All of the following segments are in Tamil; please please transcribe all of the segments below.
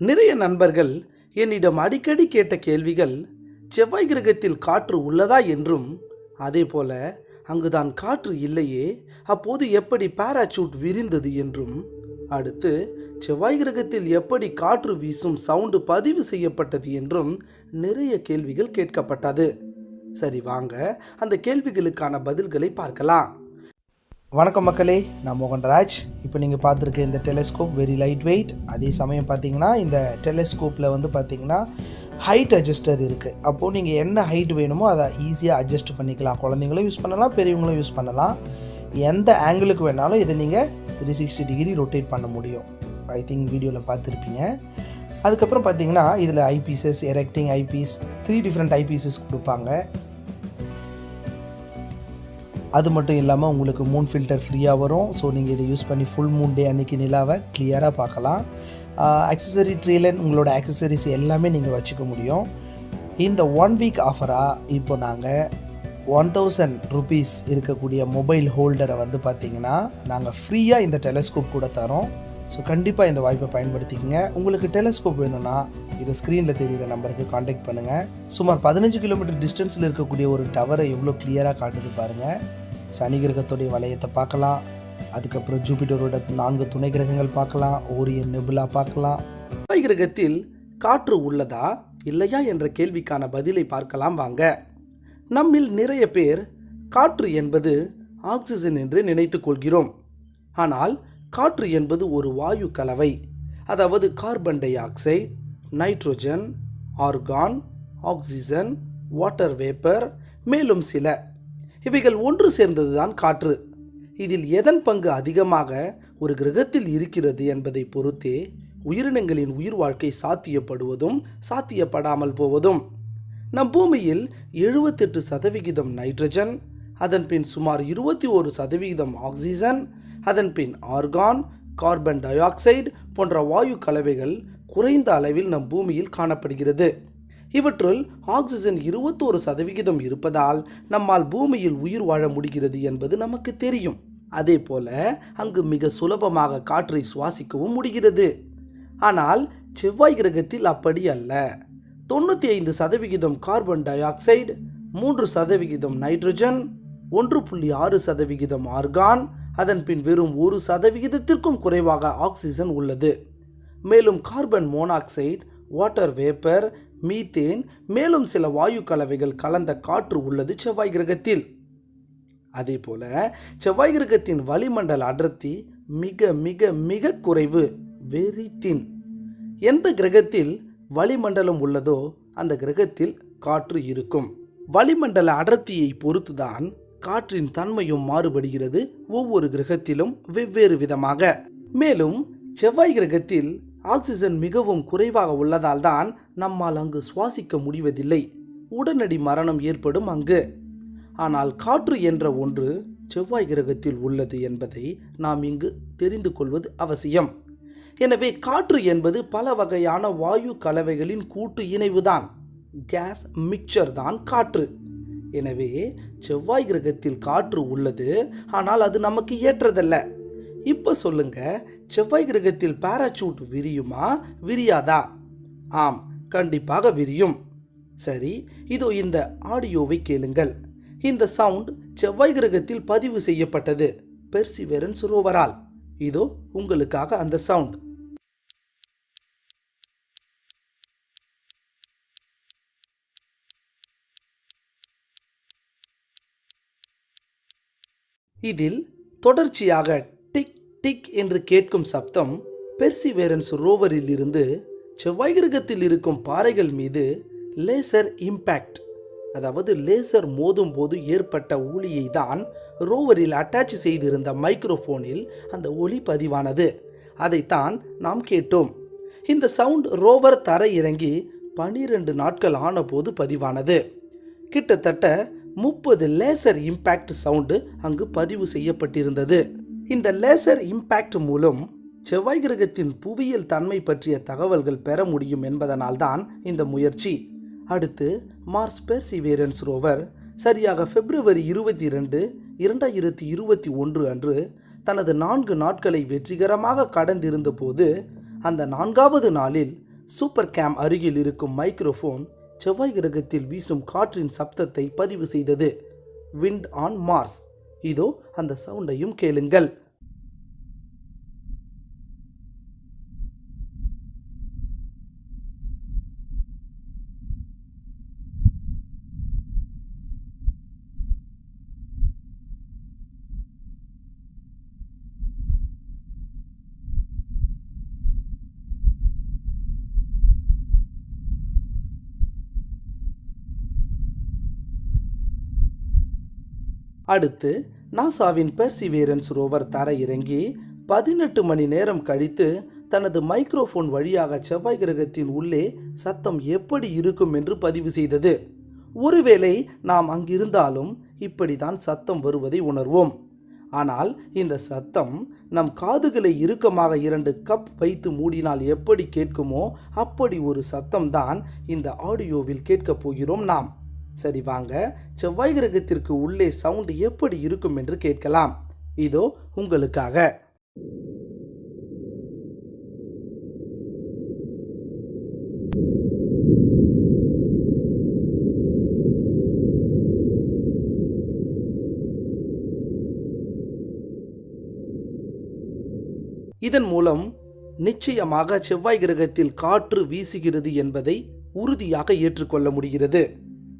நிறைய நண்பர்கள் என்னிடம் அடிக்கடி கேட்ட கேள்விகள் செவ்வாய் கிரகத்தில் காற்று உள்ளதா? என்றும் அதே போல அங்குதான் காற்று இல்லையே அப்போது எப்படி பாராசூட் விரிந்தது? என்றும் அடுத்து செவ்வாய் கிரகத்தில் எப்படி காற்று வீசும் சவுண்டு பதிவு செய்யப்பட்டது? என்றும் நிறைய கேள்விகள் கேட்கப்பட்டது. சரி வாங்க அந்த கேள்விகளுக்கான பதில்களை பார்க்கலாம். வணக்கம் மக்களே நான் மோகன்ராஜ் இப்போ நீங்கள் பார்த்துருக்க இந்த டெலிஸ்கோப் வெரி லைட் வெயிட் அதே சமயம் பார்த்தீங்கன்னா இந்த டெலிஸ்கோப்பில் வந்து பார்த்தீங்கன்னா ஹைட் அட்ஜஸ்டர் இருக்குது அப்போது நீங்கள் என்ன ஹைட் வேணுமோ அதை ஈஸியாக அட்ஜஸ்ட் பண்ணிக்கலாம். குழந்தைங்களும் யூஸ் பண்ணலாம் பெரியவங்களும் யூஸ் பண்ணலாம். எந்த ஆங்கிளுக்கு வேணாலும் இதை நீங்கள் த்ரீ சிக்ஸ்டி டிகிரி ரொட்டேட் பண்ண முடியும். ஐ திங்க் வீடியோவில் பார்த்துருப்பீங்க. அதுக்கப்புறம் பார்த்தீங்கன்னா இதில் eyepieces erecting eyepiece three different eyepieces கொடுப்பாங்க. அது மட்டும் இல்லாமல் உங்களுக்கு மூன் ஃபில்டர் ஃப்ரீயாக வரும். ஸோ நீங்கள் இதை யூஸ் பண்ணி ஃபுல் மூன் டே அன்றைக்கி நிலாவை கிளியராக பார்க்கலாம். அக்சசரி ட்ரீலன் உங்களோட அக்சசரிஸ் எல்லாமே நீங்கள் வச்சுக்க முடியும். இந்த ஒன் வீக் ஆஃபராக இப்போ நாங்கள் ஒன் தௌசண்ட் ருபீஸ் இருக்கக்கூடிய மொபைல் ஹோல்டரை வந்து பார்த்தீங்கன்னா நாங்கள் ஃப்ரீயாக இந்த டெலஸ்கோப் கூட தரோம். ஸோ கண்டிப்பாக இந்த வாய்ப்பை பயன்படுத்திக்கங்க. உங்களுக்கு டெலஸ்கோப் வேணும்னா இது ஸ்க்ரீனில் தெரிகிற நம்பருக்கு காண்டாக்ட் பண்ணுங்கள் சுமார் பதினஞ்சு கிலோமீட்டர் டிஸ்டன்ஸில் இருக்கக்கூடிய ஒரு டவரை எவ்வளோ கிளியராக காட்டுது பாருங்கள் சனி கிரகத்துடைய வளையத்தை பார்க்கலாம். அதுக்கப்புறம் ஜூபிட்டரோட நான்கு துணை கிரகங்கள் பார்க்கலாம். ஓரியன் நெபுலா பார்க்கலாம். செவ்வாய் கிரகத்தில் காற்று உள்ளதா இல்லையா என்ற கேள்விக்கான பதிலை பார்க்கலாம் வாங்க. நம்மில் நிறைய பேர் காற்று என்பது ஆக்சிஜன் என்று நினைத்துக் கொள்கிறோம். ஆனால் காற்று என்பது ஒரு வாயு கலவை அதாவது carbon dioxide nitrogen argon oxygen water vapour மேலும் சில. இவைகள் ஒன்று சேர்ந்ததுதான் காற்று. இதில் எதன் பங்கு அதிகமாக ஒரு கிரகத்தில் இருக்கிறது என்பதை பொறுத்தே உயிரினங்களின் உயிர் வாழ்க்கை சாத்தியப்படுவதும் சாத்தியப்படாமல் போவதும். நம் பூமியில் எழுபத்தெட்டு சதவிகிதம் நைட்ரஜன் அதன் பின் சுமார் இருபத்தி ஒரு சதவிகிதம் ஆக்சிஜன் அதன் பின் ஆர்கான் கார்பன் டை ஆக்சைடு போன்ற வாயு கலவைகள் குறைந்த அளவில் நம் பூமியில் காணப்படுகிறது. இவற்றுள் ஆக்சிஜன் இருபத்தோரு சதவிகிதம் இருப்பதால் நம்மால் பூமியில் உயிர் வாழ முடிகிறது என்பது நமக்கு தெரியும். அதே போல அங்கு மிக சுலபமாக காற்றை சுவாசிக்கவும் முடிகிறது. ஆனால் செவ்வாய் கிரகத்தில் அப்படி அல்ல. தொண்ணூற்றி ஐந்து சதவிகிதம் கார்பன் டை ஆக்சைடு மூன்று சதவிகிதம் நைட்ரஜன் ஒன்று புள்ளி ஆறு சதவிகிதம் ஆர்கான் அதன் பின் வெறும் ஒரு சதவிகிதத்திற்கும் குறைவாக ஆக்சிஜன் உள்ளது. மேலும் carbon monoxide water vapour methane மேலும் சில வாயு கலவைகள் கலந்த காற்று உள்ளது செவ்வாய் கிரகத்தில். அதே போல செவ்வாய் கிரகத்தின் வளிமண்டல அடர்த்தி மிக மிக மிக குறைவு வெரி தின் எந்த கிரகத்தில் வளிமண்டலம் உள்ளதோ அந்த கிரகத்தில் காற்று இருக்கும். வளிமண்டல அடர்த்தியை பொறுத்துதான் காற்றின் தன்மையும் மாறுபடுகிறது ஒவ்வொரு கிரகத்திலும் வெவ்வேறு விதமாக. மேலும் செவ்வாய் கிரகத்தில் ஆக்சிஜன் மிகவும் குறைவாக உள்ளதால் தான் நம்மால் அங்கு சுவாசிக்க முடிவதில்லை. உடனடி மரணம் ஏற்படும் அங்கு. ஆனால் காற்று என்ற ஒன்று செவ்வாய் கிரகத்தில் உள்ளது என்பதை நாம் இங்கு தெரிந்து கொள்வது அவசியம். எனவே காற்று என்பது பல வகையான வாயு கலவைகளின் கூட்டு இணைவுதான். கேஸ் மிக்சர் தான் காற்று. எனவே செவ்வாய் கிரகத்தில் காற்று உள்ளது ஆனால் அது நமக்கு ஏற்றதல்ல. இப்போ சொல்லுங்க செவ்வாய் கிரகத்தில் பாராசூட் விரியுமா? விரியாதா? ஆம் கண்டிப்பாக விரியும். சரி இதோ இந்த ஆடியோவை கேளுங்கள். இந்த சவுண்ட் செவ்வாய் கிரகத்தில் பதிவு செய்யப்பட்டது. பெர்சிவெரன்ஸ் ரோவரால் இதோ உங்களுக்காக அந்த சவுண்ட் இதில் தொடர்ச்சியாக டிக் என்று கேட்கும் சப்தம் பெர்சிவேரன்ஸ் ரோவரில் இருந்து செவ்வாய் கிரகத்தில் இருக்கும் பாறைகள் மீது லேசர் இம்பேக்ட் அதாவது லேசர் மோதும் போது ஏற்பட்ட ஒளியை தான் ரோவரில் அட்டாச் செய்திருந்த மைக்ரோஃபோனில் அந்த ஒளி பதிவானது. அதைத்தான் நாம் கேட்டோம். இந்த சவுண்ட் ரோவர் தர இறங்கி பனிரெண்டு நாட்கள் ஆனபோது பதிவானது. கிட்டத்தட்ட முப்பது லேசர் இம்பேக்ட் சவுண்டு அங்கு பதிவு செய்யப்பட்டிருந்தது. இந்த லேசர் இம்பேக்ட் மூலம் செவ்வாய் கிரகத்தின் புவியியல் தன்மை பற்றிய தகவல்கள் பெற முடியும் என்பதனால்தான் இந்த முயற்சி. அடுத்து மார்ஸ் பெர்சிவேரன்ஸ் ரோவர் சரியாக பிப்ரவரி இருபத்தி ரெண்டு இரண்டாயிரத்தி இருபத்தி ஒன்று அன்று தனது நான்கு நாட்களை வெற்றிகரமாக கடந்திருந்த போது அந்த நான்காவது நாளில் சூப்பர் கேம் அருகில் இருக்கும் மைக்ரோஃபோன் செவ்வாய் கிரகத்தில் வீசும் காற்றின் சப்தத்தை பதிவு செய்தது. Wind on Mars. இதோ அந்த சவுண்டையும் கேளுங்கள். அடுத்து நாசாவின் பெர்சிவேரன்ஸ் ரோவர் தரையிறங்கி பதினெட்டு மணி நேரம் கழித்து தனது மைக்ரோஃபோன் வழியாக செவ்வாய் கிரகத்தின் உள்ளே சத்தம் எப்படி இருக்கும் என்று பதிவு செய்தது. ஒருவேளை நாம் அங்கிருந்தாலும் இப்படிதான் சத்தம் வருவதை உணர்வோம். ஆனால் இந்த சத்தம் நம் காதுகளை இறுக்கமாக இரண்டு கப் வைத்து மூடினால் எப்படி கேட்குமோ அப்படி ஒரு சத்தம்தான் இந்த ஆடியோவில் கேட்கப் போகிறோம் நாம். சரி வாங்க செவ்வாய் கிரகத்திற்கு உள்ளே சவுண்ட் எப்படி இருக்கும் என்று கேட்கலாம். இதோ உங்களுக்காக. இதன் மூலம் நிச்சயமாக செவ்வாய் கிரகத்தில் காற்று வீசுகிறது என்பதை உறுதியாக ஏற்றுக்கொள்ள முடிகிறது.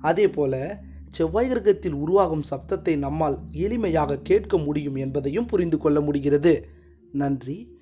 அதே போல செவ்வாய் கிரகத்தில் உருவாகும் சப்தத்தை நம்மால் எளிமையாக கேட்க முடியும் என்பதையும் புரிந்து கொள்ள முடிகிறது. நன்றி.